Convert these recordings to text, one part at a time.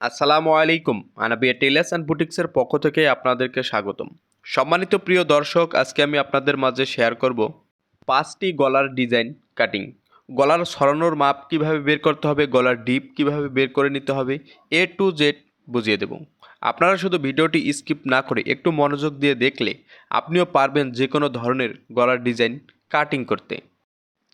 আসসালামু আলাইকুম, Anabia tailors and বুটিক্সের পক্ষ থেকে আপনাদেরকে স্বাগতম। সম্মানিত প্রিয় দর্শক, আজকে আমি আপনাদের মাঝে শেয়ার করব পাঁচটি গলার ডিজাইন কাটিং। গলার সরানোর মাপ কীভাবে বের করতে হবে, গলার ডিপ কীভাবে বের করে নিতে হবে, এ টু জেড বুঝিয়ে দেব। আপনারা শুধু ভিডিওটি স্কিপ না করে একটু মনোযোগ দিয়ে দেখলে আপনিও পারবেন যে কোনো ধরনের গলার ডিজাইন কাটিং করতে।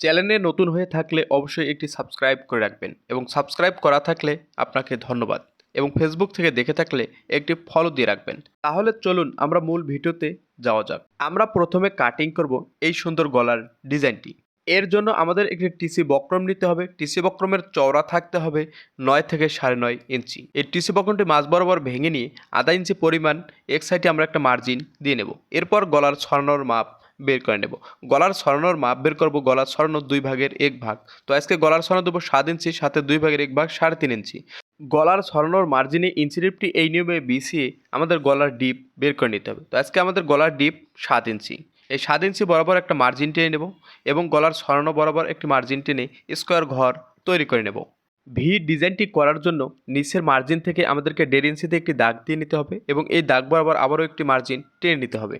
চ্যানেলে নতুন হয়ে থাকলে অবশ্যই একটি সাবস্ক্রাইব করে রাখবেন এবং সাবস্ক্রাইব করা থাকলে আপনাকে ধন্যবাদ। এবং ফেসবুক থেকে দেখে থাকলে একটি ফলো দিয়ে রাখবেন। তাহলে চলুন আমরা মূল ভিডিওতে যাওয়া যাক। আমরা প্রথমে কাটিং করব এই সুন্দর গলার ডিজাইনটি। এর জন্য আমাদের একটি টিসি বক্রম নিতে হবে। টিসি বক্রমের চওড়া থাকতে হবে নয় থেকে সাড়ে নয় ইঞ্চি। এই টিসি বক্রমটি মাঝ বরাবর ভেঙে নিয়ে আধা ইঞ্চি পরিমাণ এক সাইডে আমরা একটা মার্জিন দিয়ে নেব। এরপর গলার ছড়ানোর মাপ বের করে নেব। গলার ছড়ানোর মাপ বের করব গলার ছড়ানোর দুই ভাগের এক ভাগ। তো আজকে গলার ছড়ানো দেবো সাত ইঞ্চি, সাথে দুই ভাগের এক ভাগ সাড়ে তিন ইঞ্চি। গলার ছড়ানোর মার্জিনে ইঞ্চি ডিপটি এই নিয়মে বিছিয়ে আমাদের গলার ডিপ বের করে নিতে হবে। তো আজকে আমাদের গলার ডিপ সাত ইঞ্চি এই সাত ইঞ্চি বরাবর একটা মার্জিন টেনে নেব এবং গলার ছড়ানো বরাবর একটি মার্জিন টেনে স্কোয়ার ঘর তৈরি করে নেব। ভি ডিজাইনটি করার জন্য নিচের মার্জিন থেকে আমাদেরকে দেড় ইঞ্চিতে একটি দাগ দিয়ে নিতে হবে এবং এই দাগ বরাবর আবারও একটি মার্জিন টেনে নিতে হবে।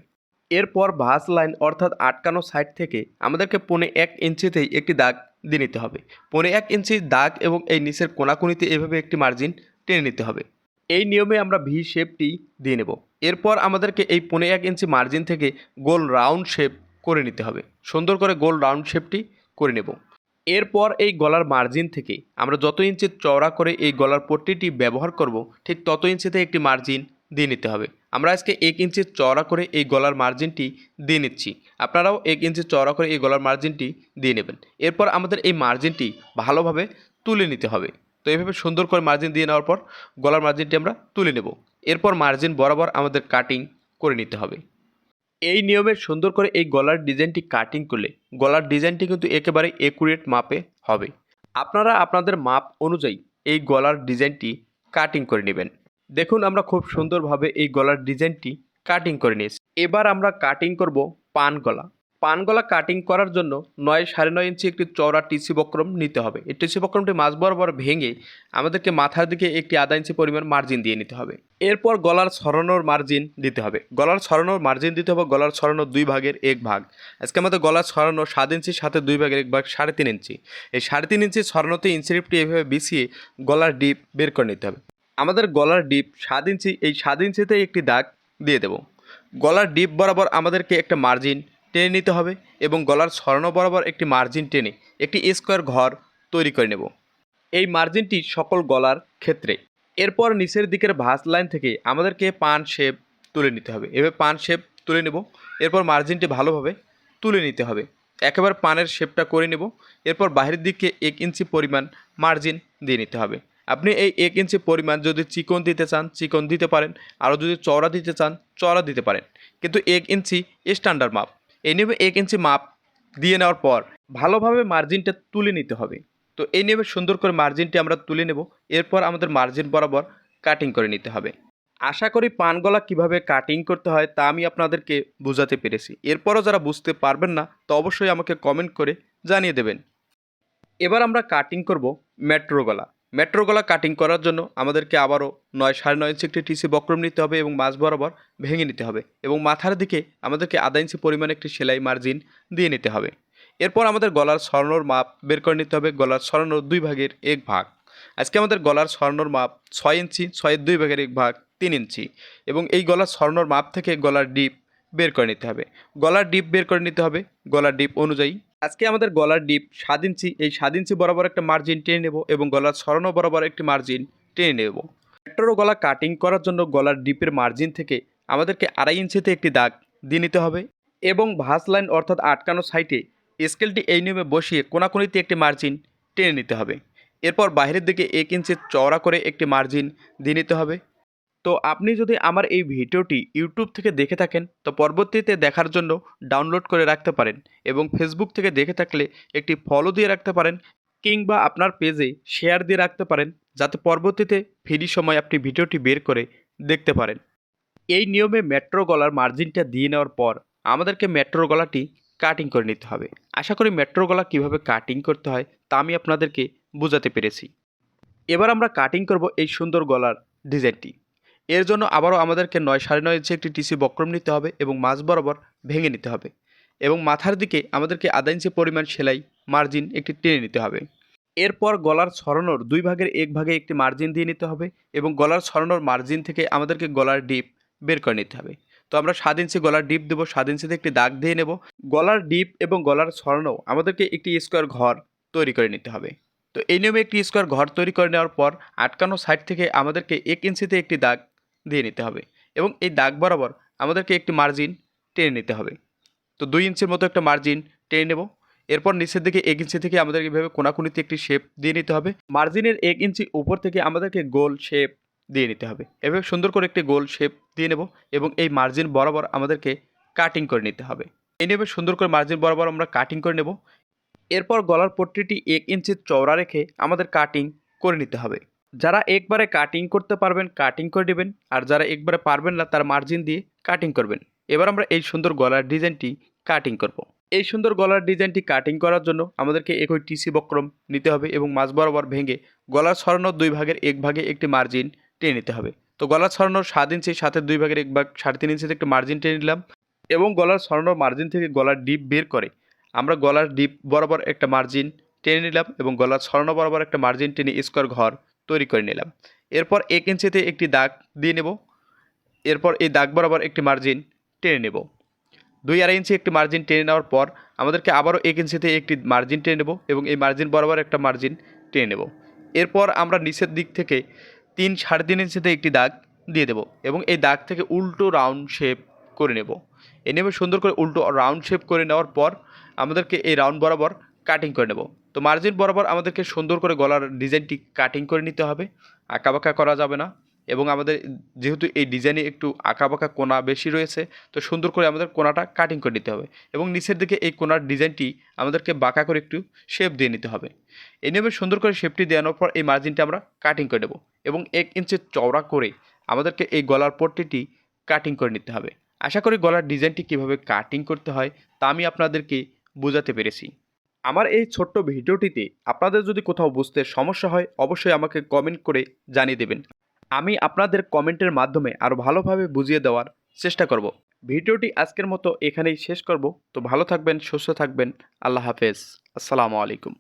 এরপর ভাঁজ লাইন অর্থাৎ আটকানো সাইড থেকে আমাদেরকে পৌনে এক ইঞ্চিতেই একটি দাগ দিয়ে নিতে হবে। পৌনে এক ইঞ্চি দাগ এবং এই নিচের কোনাকুনিতে এভাবে একটি মার্জিন টেনে নিতে হবে। এই নিয়মে আমরা ভি শেপটি দিয়ে নেব। এরপর আমাদেরকে এই পৌনে এক ইঞ্চি মার্জিন থেকে গোল রাউন্ড শেপ করে নিতে হবে। সুন্দর করে গোল রাউন্ড শেপটি করে নেব। এরপর এই গলার মার্জিন থেকে আমরা যত ইঞ্চি চওড়া করে এই গলার পট্টিটি ব্যবহার করব, ঠিক তত ইঞ্চিতে একটি মার্জিন দিয়ে নিতে হবে। আমরা আজকে এক ইঞ্চি চওড়া করে এই গলার মার্জিনটি দিয়ে নিচ্ছি। আপনারাও এক ইঞ্চি চওড়া করে এই গলার মার্জিনটি দিয়ে নেবেন। এরপর আমাদের এই মার্জিনটি ভালোভাবে তুলে নিতে হবে। তো এইভাবে সুন্দর করে মার্জিন দিয়ে নেওয়ার পর গলার মার্জিনটি আমরা তুলে নেব। এরপর মার্জিন বরাবর আমাদের কাটিং করে নিতে হবে। এই নিয়মে সুন্দর করে এই গলার ডিজাইনটি কাটিং করলে গলার ডিজাইনটি কিন্তু একেবারে একুরেট মাপে হবে। আপনারা আপনাদের মাপ অনুযায়ী এই গলার ডিজাইনটি কাটিং করে নেবেন। দেখুন, আমরা খুব সুন্দরভাবে এই গলার ডিজাইনটি কাটিং করে নিয়েছি। এবার আমরা কাটিং করব পান গলা। পান গলা কাটিং করার জন্য নয় সাড়ে নয় ইঞ্চি একটি চওড়া টিসি বক্রম নিতে হবে। এই টিসি বক্রমটি মাঝ বরাবর ভেঙে আমাদেরকে মাথার দিকে একটি আধা ইঞ্চি পরিমাণ মার্জিন দিয়ে নিতে হবে। এরপর গলার ছড়ানোর মার্জিন দিতে হবে। গলার ছড়ানোর মার্জিন দিতে হবে গলার ছড়ানোর দুই ভাগের এক ভাগ। আজকে আমাদের গলার ছড়ানো সাত ইঞ্চির সাথে দুই ভাগের এক ভাগ সাড়ে তিন ইঞ্চি। এই সাড়ে তিন ইঞ্চি ছড়ানোতে ইঞ্চিরিপটি এভাবে বিছিয়ে গলার ডিপ বের করে নিতে হবে। আমাদের গলার ডিপ সাত ইঞ্চি, এই সাত ইঞ্চিতে একটি দাগ দিয়ে দেব। গলার ডিপ বরাবর আমাদেরকে একটা মার্জিন টেনে নিতে হবে এবং গলার ছড়ানো বরাবর একটি মার্জিন টেনে একটি স্কোয়ার ঘর তৈরি করে নেব। এই মার্জিনটি সকল গলার ক্ষেত্রে। এরপর নিচের দিকের ভাঁজ লাইন থেকে আমাদেরকে পান শেপ তুলে নিতে হবে। এভাবে পান শেপ তুলে নেব। এরপর মার্জিনটি ভালোভাবে তুলে নিতে হবে। একেবারে পানের শেপটা করে নেব। এরপর বাহিরের দিকে এক ইঞ্চি পরিমাণ মার্জিন দিয়ে নিতে হবে। আপনি এই এক ইঞ্চি পরিমাণ যদি চিকন দিতে চান, চিকন দিতে পারেন। আরও যদি চওড়া দিতে চান, চওড়া দিতে পারেন। কিন্তু এক ইঞ্চি স্ট্যান্ডার্ড মাপ। এই নিয়মে এক ইঞ্চি মাপ দিয়ে নেওয়ার পর ভালোভাবে মার্জিনটা তুলে নিতে হবে। তো এই নিয়মে সুন্দর করে মার্জিনটি আমরা তুলে নেব। এরপর আমাদের মার্জিন বরাবর কাটিং করে নিতে হবে। আশা করি পানগলা কীভাবে কাটিং করতে হয় তা আমি আপনাদেরকে বোঝাতে পেরেছি। এরপরও যারা বুঝতে পারবেন না, তো অবশ্যই আমাকে কমেন্ট করে জানিয়ে দেবেন। এবার আমরা কাটিং করব মেট্রো গলা। মেট্রো গলা কাটিং করার জন্য আমাদেরকে আবারও নয় সাড়ে নয় ইঞ্চি একটি টিসি বক্রম নিতে হবে এবং মাঝ বরাবর ভেঙে নিতে হবে এবং মাথার দিকে আমাদেরকে আধা ইঞ্চি পরিমাণ একটি সেলাই মার্জিন দিয়ে নিতে হবে। এরপর আমাদের গলার স্বর্ণর মাপ বের করে নিতে হবে, গলার সরানোর দুই ভাগের এক ভাগ। আজকে আমাদের গলার স্বর্ণর মাপ ছয় ইঞ্চি ছয়ের দুই ভাগের এক ভাগ তিন ইঞ্চি এবং এই গলার স্বর্ণর মাপ থেকে গলার ডিপ বের করে নিতে হবে। গলার ডিপ বের করে নিতে হবে, গলার ডিপ অনুযায়ী আজকে আমাদের গলার ডিপ সাত ইঞ্চি, এই সাত ইঞ্চি বরাবর একটা মার্জিন টেনে নেব এবং গলার ছড়ানো বরাবর একটি মার্জিন টেনে নেব। মেট্রো গলা কাটিং করার জন্য গলার ডিপের মার্জিন থেকে আমাদেরকে আড়াই ইঞ্চিতে একটি দাগ দিয়ে নিতে হবে এবং ভাস লাইন অর্থাৎ আটকানো সাইটে স্কেলটি এই নিয়মে বসিয়ে কোনাকুনিতে একটি মার্জিন টেনে নিতে হবে। এরপর বাইরের দিকে এক ইঞ্চি চওড়া করে একটি মার্জিন দিয়ে নিতে হবে। তো আপনি যদি আমার এই ভিডিওটি ইউটিউব থেকে দেখে থাকেন, তো পরবর্তীতে দেখার জন্য ডাউনলোড করে রাখতে পারেন এবং ফেসবুক থেকে দেখে থাকলে একটি ফলো দিয়ে রাখতে পারেন কিংবা আপনার পেজে শেয়ার দিয়ে রাখতে পারেন, যাতে পরবর্তীতে ফ্রি সময় আপনি ভিডিওটি বের করে দেখতে পারেন। এই নিয়মে মেট্রো গলার মার্জিনটা দিয়ে নেওয়ার পর আমাদেরকে মেট্রো গলাটি কাটিং করে নিতে হবে। আশা করি মেট্রো গলা কীভাবে কাটিং করতে হয় তা আমি আপনাদেরকে বোঝাতে পেরেছি। এবার আমরা কাটিং করব এই সুন্দর গলার ডিজাইনটি এর জন্য আবারও আমাদেরকে নয় সাড়ে নয় ইঞ্চি একটি টিসি বক্রম নিতে হবে এবং মাঝ বরাবর ভেঙে নিতে হবে এবং মাথার দিকে আমাদেরকে আধা ইঞ্চি পরিমাণ সেলাই মার্জিন একটি টেনে নিতে হবে। এরপর গলার ছড়ানোর দুই ভাগের এক ভাগে একটি মার্জিন দিয়ে নিতে হবে এবং গলার ছড়ানোর মার্জিন থেকে আমাদেরকে গলার ডিপ বের করে নিতে হবে। তো আমরা সাত ইঞ্চি গলার ডিপ দেবো, সাত ইঞ্চিতে একটি দাগ দিয়ে নেব। গলার ডিপ এবং গলার ছড়ানো আমাদেরকে একটি স্কোয়ার ঘর তৈরি করে নিতে হবে। তো এই নিয়মে একটি স্কোয়ার ঘর তৈরি করে নেওয়ার পর আটকানো সাইড থেকে আমাদেরকে এক ইঞ্চিতে একটি দাগ দিয়ে নিতে হবে এবং এই দাগ বরাবর আমাদেরকে একটি মার্জিন টেনে নিতে হবে। তো দুই ইঞ্চির মতো একটা মার্জিন টেনে নেব। এরপর নিচের দিকে এক ইঞ্চি থেকে আমাদের এইভাবে কোনাকুনিতে একটি শেপ দিয়ে নিতে হবে। মার্জিনের এক ইঞ্চি উপর থেকে আমাদেরকে গোল শেপ দিয়ে নিতে হবে। এভাবে সুন্দর করে একটি গোল শেপ দিয়ে নেব এবং এই মার্জিন বরাবর আমাদেরকে কাটিং করে নিতে হবে। এই নিয়মে সুন্দর করে মার্জিন বরাবর আমরা কাটিং করে নেব। এরপর গলার পট্টিটি এক ইঞ্চি চওড়া রেখে আমাদের কাটিং করে নিতে হবে। যারা একবারে কাটিং করতে পারবেন কাটিং করে নেবেন। আর যারা একবারে পারবেন না, তার মার্জিন দিয়ে কাটিং করবেন। এবার আমরা এই সুন্দর গলার ডিজাইনটি কাটিং করব। এই সুন্দর গলার ডিজাইনটি কাটিং করার জন্য আমাদেরকে একই টিসি বক্রম নিতে হবে এবং মাঝ বরাবর ভেঙে গলার ছড়ানোর দুই ভাগের এক ভাগে একটি মার্জিন টেনে নিতে হবে। তো গলার ছড়ানোর সাত ইঞ্চি সাথে দুই ভাগের এক ভাগ সাড়ে তিন ইঞ্চিতে একটি মার্জিন টেনে নিলাম এবং গলার ছড়ানোর মার্জিন থেকে গলার ডিপ বের করে আমরা গলার ডিপ বরাবর একটা মার্জিন টেনে নিলাম এবং গলার ছড়ানো বরাবর একটা মার্জিন টেনে স্কোয়ার ঘর তৈরি করে নিলাম। এরপর এক ইঞ্চিতে একটি দাগ দিয়ে নেব। এরপর এই দাগ বরাবর একটি মার্জিন টেনে নেব। দুই আড়াই ইঞ্চি একটি মার্জিন টেনে নেওয়ার পর আমাদেরকে আবারও এক ইঞ্চিতে একটি মার্জিন টেনে নেব এবং এই মার্জিন বরাবর একটা মার্জিন টেনে নেব। এরপর আমরা নিচের দিক থেকে তিন সাড়ে তিন ইঞ্চিতে একটি দাগ দিয়ে দেব এবং এই দাগ থেকে উল্টো রাউন্ড শেপ করে নেব। এ নেবে সুন্দর করে উল্টো রাউন্ড শেপ করে নেওয়ার পর আমাদেরকে এই রাউন্ড বরাবর কাটিং করে নেব। তো মার্জিন বরাবর আমাদেরকে সুন্দর করে গলার ডিজাইনটি কাটিং করে নিতে হবে। আঁকাবাঁকা করা যাবে না এবং আমাদের যেহেতু এই ডিজাইনে একটু আঁকাবাঁকা কোনা বেশি রয়েছে, তো সুন্দর করে আমাদের কোনাটা কাটিং করে নিতে হবে এবং নিচের দিকে এই কোনার ডিজাইনটি আমাদেরকে বাঁকা করে একটু শেপ দিয়ে নিতে হবে। এই নিয়মে সুন্দর করে শেপটি দেওয়ানোর পর এই মার্জিনটা আমরা কাটিং করে নেব এবং এক ইঞ্চি চওড়া করে আমাদেরকে এই গলার পট্টিটি কাটিং করে নিতে হবে। আশা করি গলার ডিজাইনটি কীভাবে কাটিং করতে হয় তা আমি আপনাদেরকে বোঝাতে পেরেছি। আমার এই ছোট্ট ভিডিওটিতে আপনাদের যদি কোথাও বুঝতে সমস্যা হয়, অবশ্যই আমাকে কমেন্ট করে জানিয়ে দেবেন। আমি আপনাদের কমেন্টের মাধ্যমে আরও ভালোভাবে বুঝিয়ে দেওয়ার চেষ্টা করব। ভিডিওটি আজকের মতো এখানেই শেষ করব। তো ভালো থাকবেন, সুস্থ থাকবেন। আল্লাহ হাফেজ। আসসালামু আলাইকুম।